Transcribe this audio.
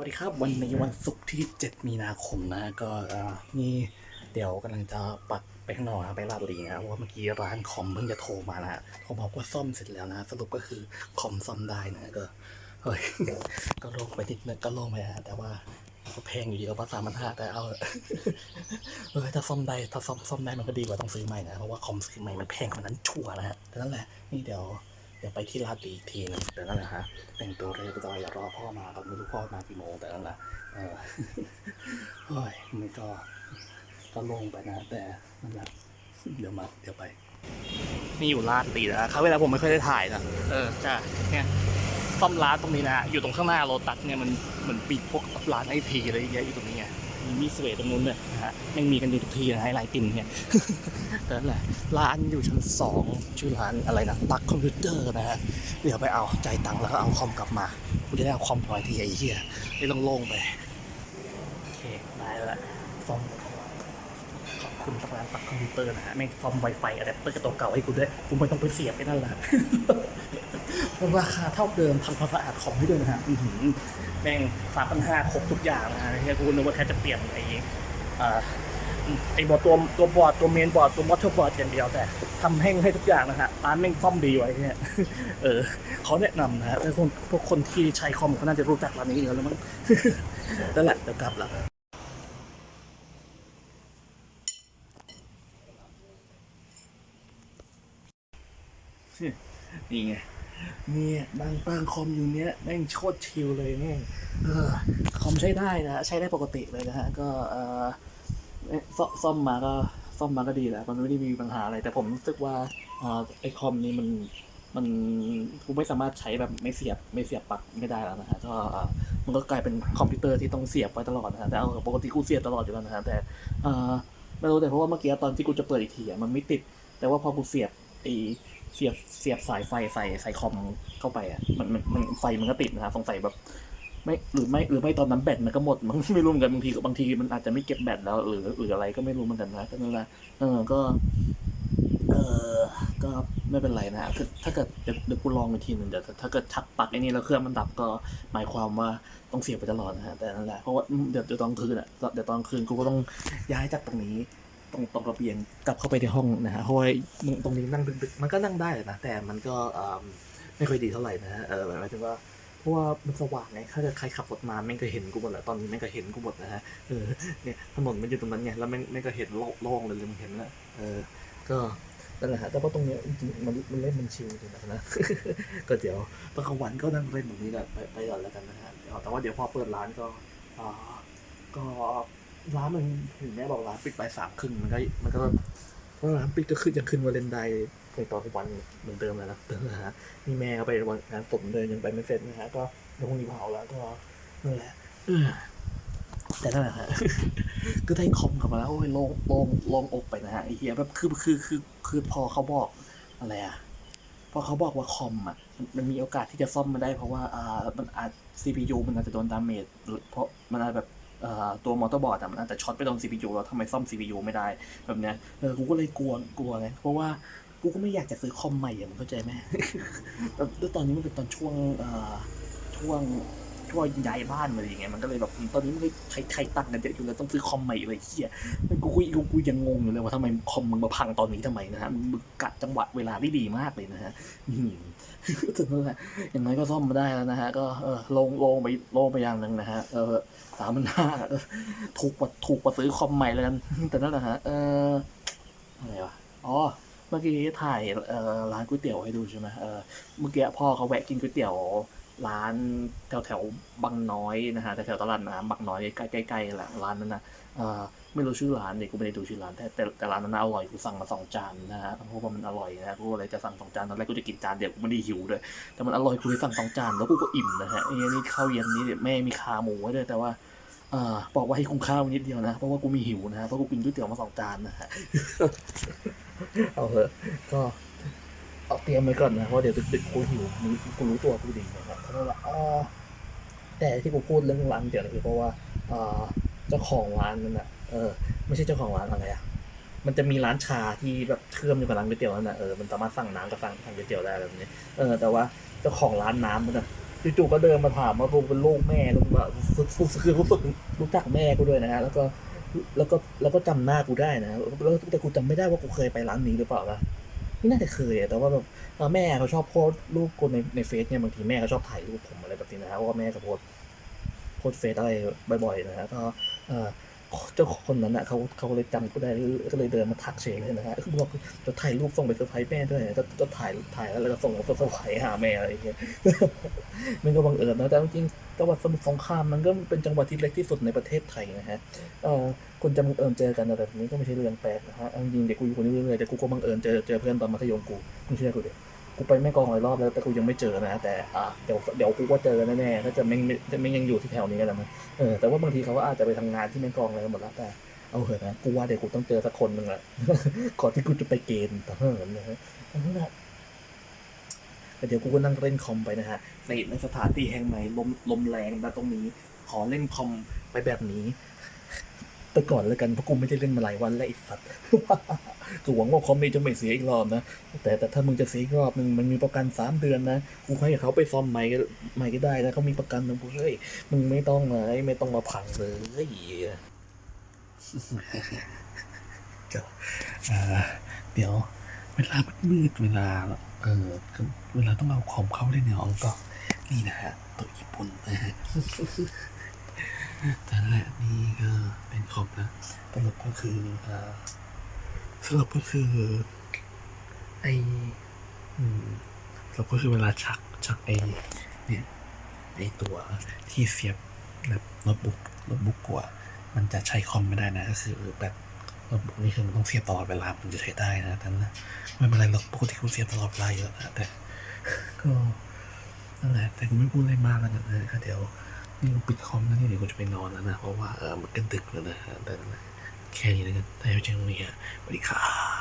วัสดีครับ วันนี้วันศุกร์ที่ 7 มีนาคมนะ ก็เอ่อนี่เดี๋ยวกำลังจะปัดไปข้างนอกนะไปลาดลีนะเพราะว่าเมื่อกี้ร้านคอมเพิ่งจะโทรมานะฮะเขาบอกว่าซ่อมเสร็จแล้วนะ สรุปก็คือคอมซ่อมได้นะก็เฮ้ยก็โล่งไปนิดนึงก็โล่งไปนะแต่ว่าก็แพงอยู่ดีก็ภาษามันห้าแต่เอาเถอะเออถ้าซ่อมได้ถ้าซ่อมซ่อมได้มันก็ดีกว่าต้องซื้อใหม่นะเพราะว่าคอมซื้อใหม่มันแพงกว่านั้นชัวร์นะฮะแต่นั่นแหละนี่เดี๋ยว เดี๋ยวไปที่ลาดลีอีกทีนึงแต่นั่นแหละฮะแต่งตัวเรียบร้อยอย่ารอพ่อมาครับไม่รู้พ่อมากี่โมงแต่นั่นแหละเออโอ้ยมันก็ก็ลงไปนะ แต่นั่นแหละเดี๋ยวมาเดี๋ยวไป นี่อยู่ลาดลีนะเขาเวลาผมไม่ค่อยได้ถ่ายนะเออจ้าเนี่ยซ่อมร้านตรงนี้นะอยู่ตรงข้างหน้าโรตัสเนี่ยมันเหมือนปิดพวกร้านไอทีอะไรเยอะอยู่ตรงนี้ไง มีมีสเวตตรงนู้นด้วยนะฮะยังมีกันอยู่ทุกทีนะไฮไลท์ติมเนี่ยแต่นั่นแหละร้านอยู่ชั้นสองชื่อร้านอะไรนะตักคอมพิวเตอร์นะฮะเดี๋ยวไปเอาจ่ายตังค์แล้วก็เอาคอมกลับมากูจะได้เอาคอมถอยทีไอ้เหี้ยไม่ต้องโล่งไปโอเคได้แล้วละซ่อม ขอบคุณร้านตักคอมพิวเตอร์นะฮะแม่งซ่อมไวไฟอะแดปเตอร์กับตัวเก่าให้กูด้วยกูไม่ต้องไปเสียบไปนั่นแหละราคาเท่าเดิมทำความสะอาดคอมให้ด้วยนะฮะแม่งสามพันห้าครบทุกอย่างนะฮะเนี่กูนึกว่าแค่จะเปลี่ยนไอ้อ่าไอ้บอร์ดตัวตัวบอร์ดตัวเมนบอร์ดตัวมอเตอร์บอร์ดอย่างเดียวแต่ทำให้ให้ทุกอย่างนะฮะร้านแม่งซ่อมดีไว้เนี่ยเออเขาแนะนำนะฮะแล้วคนพวกคนที่ใช้คอมก็น่าจะรู้จักร้านนี้อยู่แล้วมั้งนั่นแหละเดี๋ยวกลับแล้ว นี่ไงเนี่ยนั่งตั้งคอมอยู่เนี้ยแม่งโคตรชิลเลยแม่งเออคอมใช้ได้นะฮะใช้ได้ปกติเลยนะฮะก็เออซ่อมมาก็ซ่อมมาก็ดีแหละมันไม่ได้มีปัญหาอะไร แต่ผมรู้สึกว่าอไอคอมนี้มันมันกูไม่สามารถใช้แบบไม่เสียบไม่เสียบปลั๊กไม่ได้แล้วนะฮะก็อ่ามันก็กลายเป็นคอมพิวเตอร์ที่ต้องเสียบไว้ตลอดนะฮะแต่เอาปกติกูเสียบตลอดอยู่แล้วนะฮะแต่ไม่รู้แต่เพราะว่าเมื่อกี้ตอนที่กูจะเปิดอีกทีมันไม่ติด แต่ว่าพอกูเสียบไอ เสียบเสียบสายไฟใส่ใส่คอมเข้าไปอะมันมันมันไฟมันก็ติดนะฮะสงสัยแบบ ไม่หรือไม่หรือไม่ตอนนั้นแบตมันก็หมดมันไม่รู้เหมือนกันบางทีบางทีมันอาจจะไม่เก็บแบตแล้วหรือหรืออะไรก็ไม่รู้เหมือนกันนะแต่นั่นแหละเออก็เออก็ไม่เป็นไรนะคือถ้าเกิดเดี๋ยวเดี๋ยวกูลองอีกทีหนึ่งเดี๋ยวถ้าเกิดชักปักไอ้นี่แล้วเครื่องมันดับก็หมายความว่าต้องเสียบไปตลอดนะฮะแต่นั่นแหละเพราะว่าเดี๋ยวเดี๋ยวตอนคืนอะเดี๋ยวตอนคืนกูก็ต้องย้ายจากตรงนี้ ตรงตรงระเบียงกลับเข้าไปในห้องนะฮะเพราะว่าตรงนี้นั่งดึกๆมันก็นั่งได้นะแต่มันก็ไม่ค่อยดีเท่าไหร่นะฮะเออหมายถึงว่าเพราะว่ามันสว่างไงถ้าเกิดใครขับรถมาแม่งก็เห็นกูหมดแหละตอนนี้แม่งก็เห็นกูหมดนะฮะเออเนี่ยถนนมันอยู่ตรงนั้นไงแล้วแม่งแม่งก็เห็นโล่งเลยเลยมึงเห็นแล้วเออก็นั่นแหละฮะแต่ว่าตรงเนี้ยจริงมันมันเล่นมันชิลจริงๆนะก็เดี๋ยวตอนกลางวันก็นั่งเล่นแบบนี้แหละไปไปก่อนแล้วกันนะฮะแต่ว่าเดี๋ยวพอเปิดร้านก็อ่าก็ ร้านมันถึงแม่บอกร้านปิดไปสามครึ่งมันก็มันก็เพราะร้านปิดก็คือยังขึ้นวาเลนไดน์ในตอนวันเหมือนเดิมเลยนะนะฮะนี่แม่ก็ไปวันงานศพเลยยังไปไม่เสร็จนะฮะก็เดี๋ยวพรุ่งนี้เผาแล้วก็นั่นแหละแต่นั่นแหละฮะก็ได้คอมกลับมาแล้วโอ้ยโล่งโล่งโล่งอกไปนะฮะไอ้เหี้ยแบบคือคือคือคือพอเขาบอกอะไรอะพอเขาบอกว่าคอมอะมันมีโอกาสที่จะซ่อมมาได้เพราะว่าอ่ามันอาจ CPU มันอาจจะโดนดาเมจเพราะมันอาจแบบ ตัวมอเตอร์บอร์ดมันอาจจะช็อตไปโดน CPU แล้วทำไมซ่อม CPU ไม่ได้แบบเนี้ยเออกูก็เลยกลัวกลัวไงเพราะว่ากูก็ไม่อยากจะซื้อคอมใหม่อะมึงเข้าใจไหมแล้วตอนนี้มันเป็นตอนช่วงช่วง ช่วย้ายบ้านมาอย่างเงี้ยมันก็เลยแบบตอนนี้มันก็ใช้ใช้ตังกันเยอะอยู่แล้วต้องซื้อคอมใหม่เลยเฮียกูกูกูกูยังงงอยู่เลยว่าทำไมคอมมึงมาพังตอนนี้ทำไมนะฮะมึงกัดจังหวะเวลาได้ดีมากเลยนะฮะอืมถึงนั่นแหละอย่างน้อยก็ซ่อมมาได้แล้วนะฮะก็เออลงลงไปลงไปอย่างหนึ่งนะฮะเออสามพันห้าถูกกว่าถูกกว่าซื้อคอมใหม่แล้วกันแต่นั่นแหละฮะเอออะไรวะอ๋อเมื่อกี้ถ่ายร้านก๋วยเตี๋ยวให้ดูใช่ไหมเออเมื่อกี้พ่อเขาแวะกินก๋วยเตี๋ยว ร้านแถวแถวบางน้อยนะฮะแถวแถวตลาดน้ำบางน้อยใกล้ใกล้ๆแหละร้านนั้นนะไม่รู้ชื่อร้านเลยกูไม่ได้ดูชื่อร้านแต่แต่ร้านนั้นน่ะอร่อยกูสั่งมาสองจานนะฮะเพราะว่ามันอร่อยนะกูเลยจะสั่งสองจานตอนแรกกูจะกินจานเดียวกูไม่ได้หิวเลยแต่มันอร่อยกูเลยสั่งสองจานแล้วกูก็อิ่มนะฮะไอ้นี่ข้าวเย็นนี้เดี๋ยวแม่มีขาหมูไว้ด้วยแต่ว่าเอ่อบอกว่าให้คุ้มข้าวนิดเดียวนะเพราะว่ากูมีหิวนะฮะเพราะกูกินก๋วยเตี๋ยวมาสองจานนะฮะเอาเถอะก็ เอาเตรียมไว้ก่อนนะเพราะเดี๋ยวดึกๆกูหิวมึงกูรู้ตัวกูดีนะครับเพราะว่าอ่าแต่ที่กูพูดเรื่องร้านเดี๋ยวคือเพราะว่าเจ้าของร้านนั่นน่ะเออไม่ใช่เจ้าของร้านอะไรอะมันจะมีร้านชาที่แบบเชื่อมอยู่กับร้านก๋วยเตี๋ยวนั่นน่ะเออมันสามารถสั่งน้ำกับสั่งสั่งก๋วยเตี๋ยวได้แบบนี้เออแต่ว่าเจ้าของร้านน้ำมันนะจู่ๆก็เดินมาถามว่ากูเป็นลูกแม่ล้วกูแบบคือรู้สึกรู้จักแม่กูด้วยนะฮะแล้วก็แล้วก็แล้วก็จำหน้ากูได้นะแล้วแต่กูจำไม่ได้ว่ากูเคยไปร้านนี้หรือเปล่านะ ไม่น่าจะเคยอะแต่ว่าแบบแม่เขาชอบโพสรูปกูในในเฟซเนี่ยบางทีแม่เขาชอบถ่ายรูปผมอะไรแบบนี้นะครับว่าแม่ก็โพสโพสเฟซอะไรบ่อยๆนะฮะก็เอ่อ เจ้าคนนั้นอะเขาเขาเลยจำกูได้ก็เลยเดินมาทักเฉยเลยนะฮะคือบอกจะถ่ายรูปส่งไปเซอร์ไพรส์แม่ด้วยจะจะถ่ายถ่ายแล้วก็ส่งเซอร์ไพรส์หาแม่อะไรอย่างเงี้ยมันก็บังเอิญนะแต่จริงๆจังหวัดสมุทรสงครามมันก็เป็นจังหวัดที่เล็กที่สุดในประเทศไทยนะฮะเอ่อคนจะบังเอิญเจอกันอะไรแบบนี้ก็ไม่ใช่เรื่องแปลกนะฮะจริงๆเด็กกูอยู่คนนี้เรื่อยๆแต่กูก็บังเอิญเจอเจอเพื่อนตอนมัธยมกูไม่เชื่อกูเด็ก กูไปแม่กองหลายรอบแล้วแต่กูยังไม่เจอนะแต่อะเดี๋ยวเดี๋ยวกูก็เจอแน่ๆถ้าจะไม่ไม่จะไม่ยังอยู่ที่แถวนี้กันแล้วมั้งเออแต่ว่าบางทีเขาก็อาจจะไปทำงานที่แม่กองอะไรกันหมดแล้วแต่เอาเถอะนะกูว่าเดี๋ยวกูต้องเจอสักคนหนึ่งแหละก่อนที่กูจะไปเกณฑ์ทหารนะฮะนั่นแหละแต่เดี๋ยวกูก็นั่งเล่นคอมไปนะฮะในในสถานที่แห่งใหม่ลมลมแรงนะตรงนี้ ขอเล่นคอมไปแบบนี้ ไปก่อนแล้วกันเพราะกูไม่ได้เล่นมาหลายวันแล้วไอ้สัตว์กูหวังว่าคอมนี้จะไม่เสียอีกรอบนะแต่แต่ถ้ามึงจะเสียอีกรอบนึงมันมีประกันสามเดือนนะกูให้เขาไปซ่อมใหม่ก็ใหม่ก็ได้นะเขามีประกันนะกูเฮ้ยมึงไม่ต้องเลยไม่ต้องมาพังเลยก็เดี๋ยวเวลามืดๆเวลาเออคือเวลาต้องเอาคอมเข้าเล่นในห้องก็นี่นะฮะตัวญี่ปุ่นนะฮะ แต่นั่นแหละนี่ก็เป็นคอมนะสรุปก็คืออสรุปก็คือ ไอสรุปก็คือเวลาชักชักไอเนี่ยไอตัวที่เสียบแบบโน้ตบุ๊กโน้ตบุ๊กกว่า มันจะใช้คอมไม่ได้นะก็คือแบบโน้ตบุ๊กนี่คือมันต้องเสียบตลอดเวลามันจะใช้ได้นะแต่นนะไม่เป็นไรหรอกปกติกูเสียบตลอดเวลาอยู่แล้วนะแต่ก็นั่นแหละแต่กูไม่พูดอะไรมากแล้วกันนะเดี๋ยว นี่กูปิดคอมแล้วนี่เดี๋ยวกูจะไปนอนแล้วนะ เพราะว่าเออมันก็ดึกแล้วนะแต่แค่นี้แล้วกันแต่จริงๆเนี่ยสวัสดีครับ